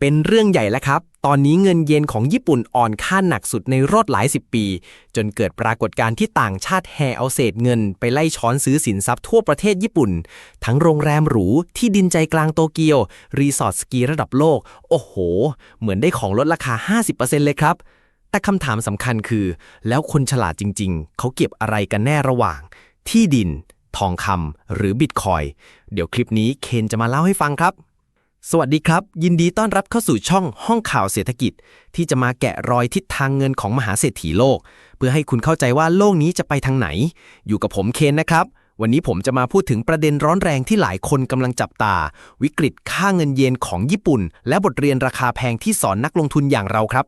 เป็นเรื่องใหญ่แล้วครับ ตอนนี้เงินเยนของญี่ปุ่นอ่อนค่าหนักสุดในรอบหลายสิบปี จนเกิดปรากฏการณ์ที่ต่างชาติแห่เอาเศษเงิน ไปไล่ช้อนซื้อสินทรัพย์ทั่วประเทศญี่ปุ่น ทั้งโรงแรมหรู ที่ดินใจกลางโตเกียว รีสอร์ทสกีระดับโลก โอ้โห เหมือนได้ของลดราคา 50%เลยครับ แต่คำถามสำคัญคือ แล้วคนฉลาดจริง ๆ เขาเก็บอะไรกันแน่ระหว่าง ที่ดิน ทองคำหรือบิตคอยเดี๋ยวคลิปนี้เคนจะมาเล่าให้ฟังครับ สวัสดีครับ ยินดีต้อนรับเข้าสู่ช่องห้องข่าวเศรษฐกิจ ที่จะมาแกะรอยทิศทางเงินของมหาเศรษฐีโลก เพื่อให้คุณเข้าใจว่าโลกนี้จะไปทางไหน อยู่กับผมเคนนะครับ วันนี้ผมจะมาพูดถึงประเด็นร้อนแรงที่หลายคนกำลังจับตา วิกฤตค่าเงินเยนของญี่ปุ่น และบทเรียนราคาแพงที่สอนนักลงทุนอย่างเราครับ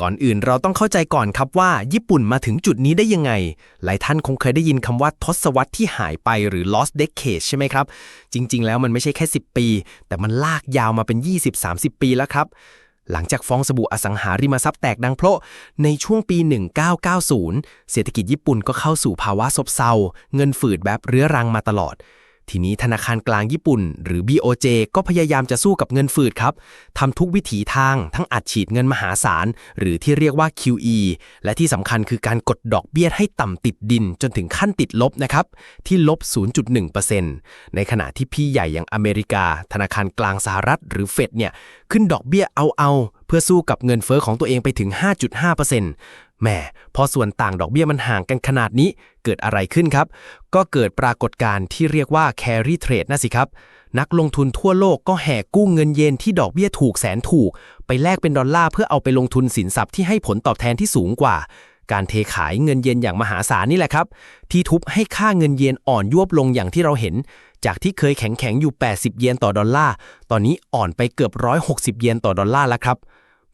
ก่อนอื่นเราต้องเข้าใจก่อนครับว่า ญี่ปุ่นมาถึงจุดนี้ได้ยังไง หลายท่านคงเคยได้ยินคำว่าทศวรรษที่หายไปหรือ lost decade ใช่ไหมครับ จริง ๆ แล้วมันไม่ใช่แค่ 10 ปี แต่มันลากยาวมาเป็น 20-30 ปีแล้วครับ หลังจากฟองสบู่อสังหาริมทรัพย์แตกดังเพราะในช่วงปี 1990 เศรษฐกิจญี่ปุ่นก็เข้าสู่ภาวะซบเซาเงินฝืดแบบเรื้อรังมาตลอด ทีนี้ธนาคารกลางญี่ปุ่น หรือ BOJ ก็พยายามจะสู้กับเงินฝืดครับทำทุกวิถีทางทั้งอัดฉีดเงินมหาศาล หรือที่เรียกว่า QE และที่สำคัญคือการกดดอกเบี้ยให้ต่ำติดดินจนถึงขั้นติดลบนะครับ ที่ลบ 0.1%ในขณะที่พี่ใหญ่อย่างอเมริกา ธนาคารกลางสหรัฐ หรือเฟดเนี่ยขึ้นดอกเบี้ยเอาเอาๆเพื่อสู้กับเงินเฟอ้อของตัวเองไปถึง 5.5% แหมพอส่วนต่างดอกเบี้ยมันห่างกันขนาดนี้ เกิดอะไรขึ้นครับ ก็เกิดปรากฏการณ์ที่เรียกว่า carry trade นะสิครับ นักลงทุนทั่วโลกก็แห่กู้เงินเยนที่ดอกเบี้ยถูกแสนถูก ไปแลกเป็นดอลลาร์เพื่อเอาไปลงทุนสินทรัพย์ที่ให้ผลตอบแทนที่สูงกว่า การเทขายเงินเยนอย่างมหาศาลนี่แหละครับ ที่ทุบให้ค่าเงินเยนอ่อนยวบลงอย่างที่เราเห็น จากที่เคยแข็งแข็งอยู่ 80 เยนต่อดอลลาร์ ตอนนี้อ่อนไปเกือบ 160 เยนต่อดอลลาร์แล้วครับ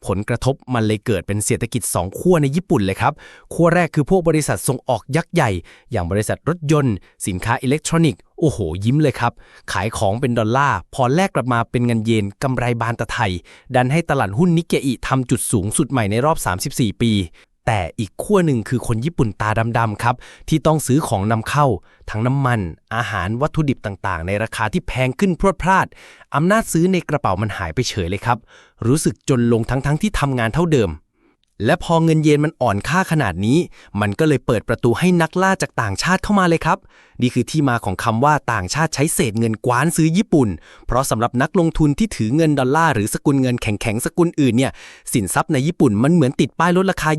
ผลกระทบมันเลยเกิดเป็นเศรษฐกิจ 2 ขั้วในญี่ปุ่นเลยครับ ขั้วแรกคือพวกบริษัทส่งออกยักษ์ใหญ่ อย่างบริษัทรถยนต์ สินค้าอิเล็กทรอนิกส์ โอ้โห ยิ้มเลยครับ ขายของเป็นดอลลาร์ พอแลกกลับมาเป็นเงินเยนกำไรบานตะไทย ดันให้ตลาดหุ้นนิกเกอิทำจุดสูงสุดใหม่ในรอบ 34 ปี แต่อีกขั้วหนึ่งคือคนญี่ปุ่นตาดำๆครับ ที่ต้องซื้อของนำเข้า ทั้งน้ำมัน อาหารวัตถุดิบต่างๆ ในราคาที่แพงขึ้นพรวดพลาดอำนาจซื้อในกระเป๋ามันหายไปเฉยเลยครับ รู้สึกจนลงทั้งๆที่ทำงานเท่าเดิม และพอเงินเยนมันอ่อนค่าขนาดนี้ มันก็เลยเปิดประตูให้นักล่าจากต่างชาติเข้ามาเลยครับ นี่คือที่มาของคำว่าต่างชาติใช้เศษเงินกว้านซื้อญี่ปุ่น เพราะสำหรับนักลงทุนที่ถือเงินดอลลาร์หรือสกุลเงินแข็งๆ สกุลอื่นเนี่ย สินทรัพย์ในญี่ปุ่นมันเหมือนติดป้ายลดราคา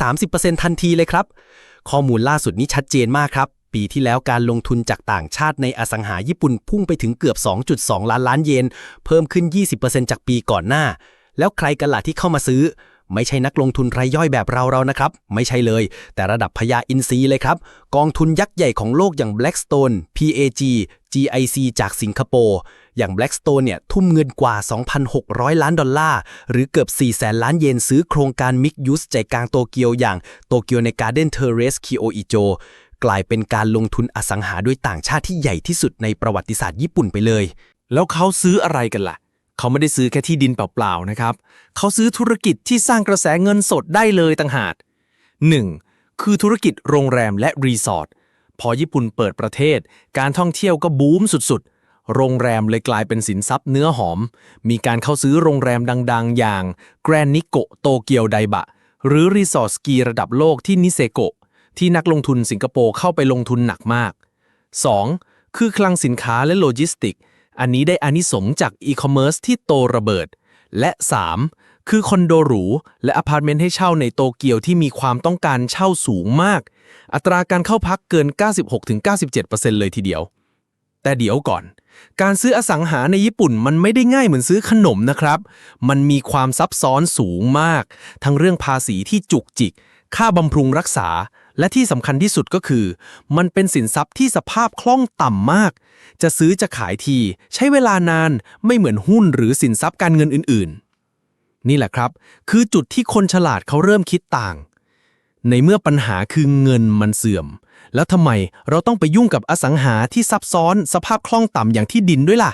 20-30%ทันทีเลยครับ ข้อมูลล่าสุดนี้ชัดเจนมากครับปีที่แล้วการลงทุนจากต่างชาติในอสังหาญี่ปุ่นพุ่งไปถึงเกือบ 2.2 ล้านล้านเยน เพิ่มขึ้น 20%จากปีก่อนหน้า แล้วใครกันล่ะที่เข้ามาซื้อ ไม่ใช่นักลงทุนรายย่อยแบบเราเรานะครับ ไม่ใช่เลย แต่ระดับพญาอินทรีเลยครับ กองทุนยักษ์ใหญ่ของโลกอย่าง Blackstone PAG GIC จากสิงคโปร์ อย่าง Blackstone เนี่ยทุ่มเงินกว่า 2,600 ล้านดอลลาร์ หรือเกือบ 4 แสนล้านเยนซื้อโครงการมิกยูสใจกลางโตเกียวอย่างโตเกียวใน Garden Terrace คิโออิโจกลายเป็นการลงทุนอสังหาด้วยต่างชาติที่ใหญ่ที่สุดในประวัติศาสตร์ญี่ปุ่นไปเลย แล้วเขาซื้ออะไรกันล่ะ เขาไม่ได้ซื้อแค่ที่ดินเปล่าๆนะครับ เขาซื้อธุรกิจที่สร้างกระแสเงินสดได้เลยต่างหาก 1. คือธุรกิจโรงแรมและรีสอร์ท พอญี่ปุ่นเปิดประเทศ การท่องเที่ยวก็บูมสุดๆ โรงแรมเลยกลายเป็นสินทรัพย์เนื้อหอม มีการเข้าซื้อโรงแรมดังๆ อย่าง Grand Nikko โตเกียวไดบะ หรือรีสอร์ทสกีระดับโลกที่นิเซโกะที่นักลงทุนสิงคโปร์เข้าไปลงทุนหนักมาก 2. คือคลังสินค้าและโลจิสติก อันนี้ได้อานิสงจากอีคอมเมิร์ซที่โตระเบิด และ 3. คือคอนโดหรู และอพาร์ตเมนต์ให้เช่าในโตเกียวที่มีความต้องการเช่าสูงมาก อัตราการเข้าพักเกิน 96-97%เลยทีเดียว แต่เดี๋ยวก่อน การซื้ออสังหาในญี่ปุ่นมันไม่ได้ง่ายเหมือนซื้อขนมนะครับ มันมีความซับซ้อนสูงมาก ทั้งเรื่องภาษีที่จุกจิก ค่าบำรุงรักษา และที่สำคัญที่สุดก็คือ มันเป็นสินทรัพย์ที่สภาพคล่องต่ำมาก จะซื้อจะขายที ใช้เวลานานไม่เหมือนหุ้นหรือสินทรัพย์การเงินอื่นๆ นี่แหละครับ คือจุดที่คนฉลาดเขาเริ่มคิดต่าง ในเมื่อปัญหาคือเงินมันเสื่อม แล้วทำไมเราต้องไปยุ่งกับอสังหาที่ซับซ้อน สภาพคล่องต่ำอย่างที่ดินด้วยล่ะ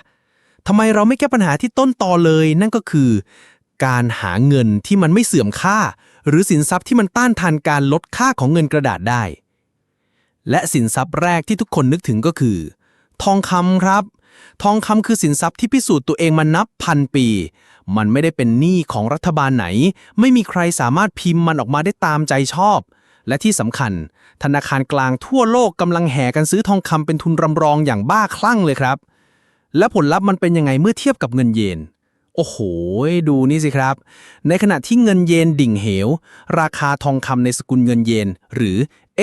ทำไมเราไม่แก้ปัญหาที่ต้นตอเลย นั่นก็คือ การหาเงินที่มันไม่เสื่อมค่า หรือสินทรัพย์ที่มันต้านทานการลดค่าของเงินกระดาษได้ และสินทรัพย์แรกที่ทุกคนนึกถึงก็คือ ทองคำครับ ทองคำคือสินทรัพย์ที่พิสูจน์ตัวเองมานับพันปี มันไม่ได้เป็นหนี้ของรัฐบาลไหน ไม่มีใครสามารถพิมพ์มันออกมาได้ตามใจชอบ และที่สำคัญ ธนาคารกลางทั่วโลกกำลังแห่กันซื้อทองคำเป็นทุนรำรองอย่างบ้าคลั่งเลยครับ และผลลัพธ์มันเป็นยังไงเมื่อเทียบกับเงินเยน โอ้โห ดูนี่สิครับ ในขณะที่เงินเยนดิ่งเหว ราคาทองคำในสกุลเงินเยน หรือ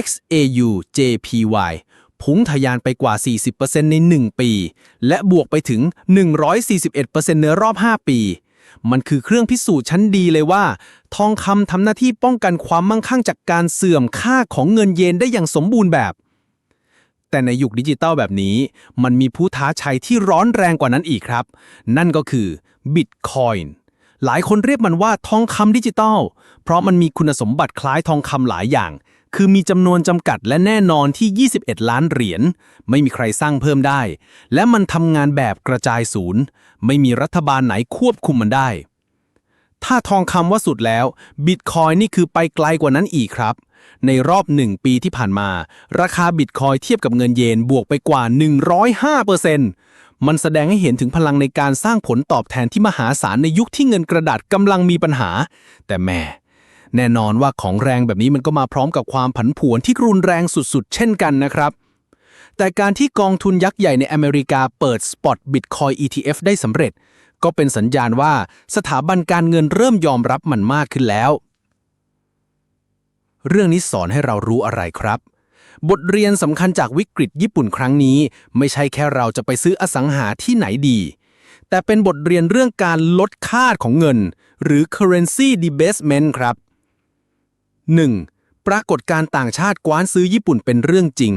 XAU JPY พุ่งทะยานไปกว่า 40%ใน 1 ปี และบวกไปถึง 141%ในรอบ 5 ปี มันคือเครื่องพิสูจน์ชั้นดีเลยว่า ทองคำทำหน้าที่ป้องกันความมั่งคั่งจากการเสื่อมค่าของเงินเยนได้อย่างสมบูรณ์แบบ แต่ในยุคดิจิตัลแบบนี้ มันมีผู้ท้าชัยที่ร้อนแรงกว่านั้นอีกครับ นั่นก็คือ Bitcoin หลายคนเรียกมันว่าทองคำดิจิตัลเพราะมันมีคุณสมบัติคล้ายทองคำหลายอย่าง คือมีจำนวนจำกัดและแน่นอนที่ 21 ล้านเหรียญ ไม่มีใครสร้างเพิ่มได้ และมันทำงานแบบกระจายศูนย์ ไม่มีรัฐบาลไหนควบคุมมันได้ ถ้าทองคำว่าสุดแล้วบิตคอยนี่คือไปไกลกว่านั้นอีกครับ ในรอบหนึ่งปีที่ผ่านมา ราคาบิตคอยเทียบกับเงินเยนบวกไปกว่า 105% มันแสดงให้เห็นถึงพลังในการสร้างผลตอบแทนที่มหาศาลในยุคที่เงินกระดาษกำลังมีปัญหา แต่แม่แน่นอนว่าของแรงแบบนี้มันก็มาพร้อมกับความผันผวนที่รุนแรงสุดๆ เช่นกันนะครับ แต่การที่กองทุนยักษ์ใหญ่ในอเมริกาเปิด Spot Bitcoin ETF ได้สำเร็จ ก็เป็นสัญญาณว่าสถาบันการเงินเริ่มยอมรับมันมากขึ้นแล้ว เรื่องนี้สอนให้เรารู้อะไรครับ บทเรียนสำคัญจากวิกฤตญี่ปุ่นครั้งนี้ ไม่ใช่แค่เราจะไปซื้ออสังหาที่ไหนดี แต่เป็นบทเรียนเรื่องการลดค่าของเงิน หรือ currency debasement ครับ 1. ปรากฏการต่างชาติกว้านซื้อญี่ปุ่นเป็นเรื่องจริง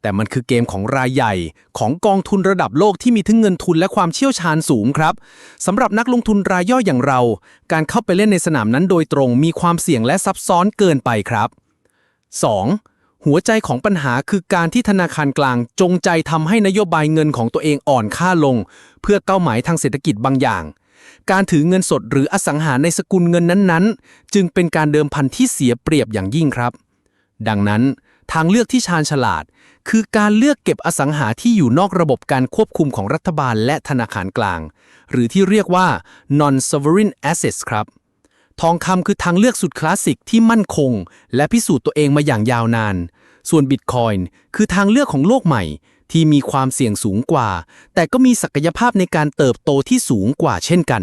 แต่มันคือเกมของรายใหญ่ ของกองทุนระดับโลกที่มีทั้งเงินทุนและความเชี่ยวชาญสูงครับสำหรับนักลงทุนรายย่อยอย่างเรา การเข้าไปเล่นในสนามนั้นโดยตรงมีความเสี่ยงและซับซ้อนเกินไปครับ 2. หัวใจของปัญหาคือการที่ธนาคารกลางจงใจทำให้นโยบายเงินของตัวเองอ่อนค่าลง เพื่อเป้าหมายทางเศรษฐกิจบางอย่าง การถือเงินสดหรืออสังหาในสกุลเงินนั้นๆ จึงเป็นการเดิมพันที่เสียเปรียบอย่างยิ่งครับ ดังนั้น ทางเลือกที่ชาญฉลาด คือการเลือกเก็บอสังหาที่อยู่นอกระบบการควบคุมของรัฐบาลและธนาคารกลาง หรือที่เรียกว่า non-sovereign assets ครับ ทองคำคือทางเลือกสุดคลาสสิกที่มั่นคง และพิสูจน์ตัวเองมาอย่างยาวนาน ส่วนบิตคอยน์คือทางเลือกของโลกใหม่ ที่มีความเสี่ยงสูงกว่า แต่ก็มีศักยภาพในการเติบโตที่สูงกว่าเช่นกัน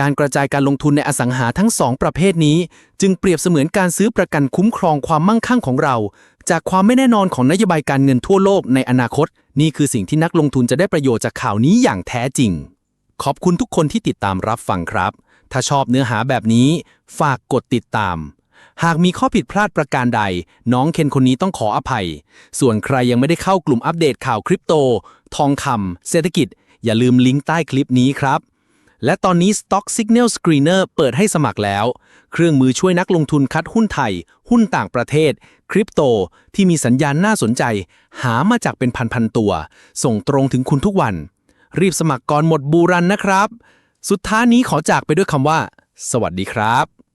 การกระจายการลงทุนในอสังหาทั้งสองประเภทนี้ จึงเปรียบเสมือนการซื้อประกันคุ้มครองความมั่งคั่งของเรา จากความไม่แน่นอนของนโยบายการเงินทั่วโลกในอนาคต นี่คือสิ่งที่นักลงทุนจะได้ประโยชน์จากข่าวนี้อย่างแท้จริง ขอบคุณทุกคนที่ติดตามรับฟังครับ ถ้าชอบเนื้อหาแบบนี้ฝากกดติดตาม หากมีข้อผิดพลาดประการใด น้องเคนคนนี้ต้องขออภัย ส่วนใครยังไม่ได้เข้ากลุ่มอัปเดตข่าวคริปโต ทองคำเศรษฐกิจ อย่าลืมลิงก์ใต้คลิปนี้ครับ และตอนนี้ Stock Signal Screener เปิดให้สมัครแล้ว เครื่องมือช่วยนักลงทุนคัดหุ้นไทย หุ้นต่างประเทศ คริปโต ที่มีสัญญาณน่าสนใจ หามาจากเป็นพันๆตัว ส่งตรงถึงคุณทุกวัน รีบสมัครก่อนหมดบูรันนะครับ สุดท้ายนี้ขอจากไปด้วยคำว่า สวัสดีครับ